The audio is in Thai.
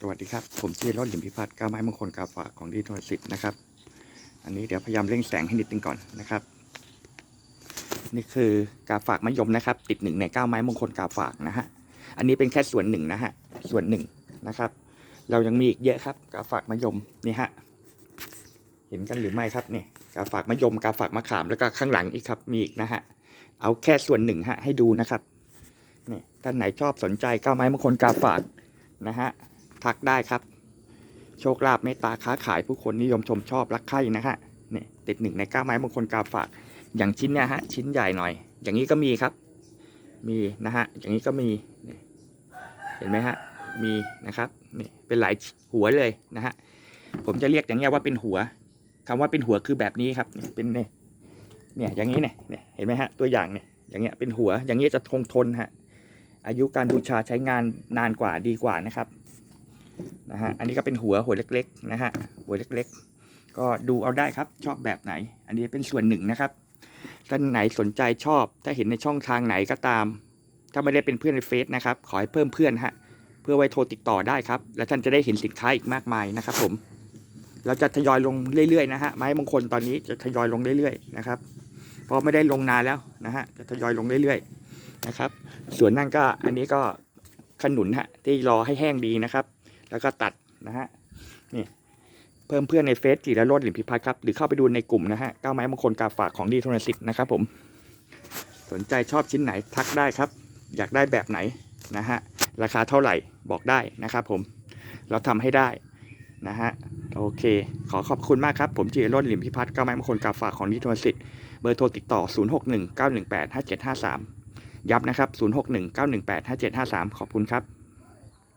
สวัสดีครับ ผมชื่อรถหลิมพิพัฒน์ก้าวไม้มงคลกาฝากของดีโทรสิทธิ์นะครับ อันนี้เดี๋ยวพยายามเร่งแสงให้นิดนึงก่อนนะครับ นี่คือกาฝากมะยมนะครับ ติดหนึ่งในก้าไม้มงคลกาฝากนะฮะอันนี้เป็นแค่ส่วนหนึ่งนะฮะส่วนหนึ่งนะครับ เรายังมีอีกเยอะครับ กาฝากมะยมนี่ฮะเห็นกันหรือไม่ครับนี่กาฝากมะยมกาฝากมะขามแล้วก็ข้างหลังอีกครับมีอีกนะฮะเอาแค่ส่วนหนึ่งฮะให้ดูนะครับนี่ท่านไหนชอบสนใจก้าไม้มงคลกาฝาก นะฮะทักได้ครับ โชคลาภเมตตาค้าขายผู้คนนิยมชมชอบรักใคร่นะฮะเนี่ยติดหนึ่งในก้าไม้มงคลกาฝาก อย่างชิ้นเนี่ยฮะชิ้นใหญ่หน่อย อย่างนี้ก็มีครับ มีนะฮะอย่างนี้ก็มีเห็นไหมฮะมีนะครับนี่เป็นหลายหัวเลยนะฮะผมจะเรียกอย่างเงี้ยว่าเป็นหัวคำว่าเป็นหัวคือแบบนี้ครับเป็นเนี่ยเนี่ยอย่างนี้เนี่ยเนี่ยเห็นไหมฮะตัวอย่างเนี่ยอย่างเงี้ยเป็นหัวอย่างเงี้ยจะคงทนฮะ อายุการบูชาใช้งานนานกว่าดีกว่านะครับนะฮะอันนี้ก็เป็นหัวหัวเล็กๆนะฮะหัวเล็กๆ ก็ดูเอาได้ครับชอบแบบไหน อันนี้เป็นส่วนหนึ่งนะครับท่านไหนสนใจชอบ ถ้าเห็นในช่องทางไหนก็ตาม ถ้าไม่ได้เป็นเพื่อนในเฟซนะครับ ขอให้เพิ่มเพื่อนฮะเพื่อไว้โทรติดต่อได้ครับ และท่านจะได้เห็นสินค้าอีกมากมายนะครับผมเราจะทยอยลงเรื่อยๆนะฮะไม้มงคลตอนนี้จะทยอยลงเรื่อยๆนะครับเพราะไม่ได้ลงนานแล้วนะฮะจะทยอยลงเรื่อยๆ นะครับ ส่วนนั่นก็อันนี้ก็ขนุนฮะที่รอให้แห้งดีนะครับ แล้วก็ตัดนะฮะนี่เพิ่มเพื่อนในเฟซจีรโรดหลิมพิพัฒน์ครับหรือเข้าไปดูในกลุ่มนะฮะก้าวไม้มงคลกาฝากของดีโทรสิทธิ์นะครับผม สนใจชอบชิ้นไหนทักได้ครับ อยากได้แบบไหนนะฮะราคาเท่าไหร่บอกได้นะครับผมเราทำให้ได้นะฮะโอเค ขอขอบคุณมากครับ ผมจีรโรดหลิมพิพัฒน์ก้าวไม้มงคลกาฝากของดีทรสิทธิ์เบอร์โทรติดต่อ 0619185753 ย้ำนะครับ 0619185753 ขอบคุณครับ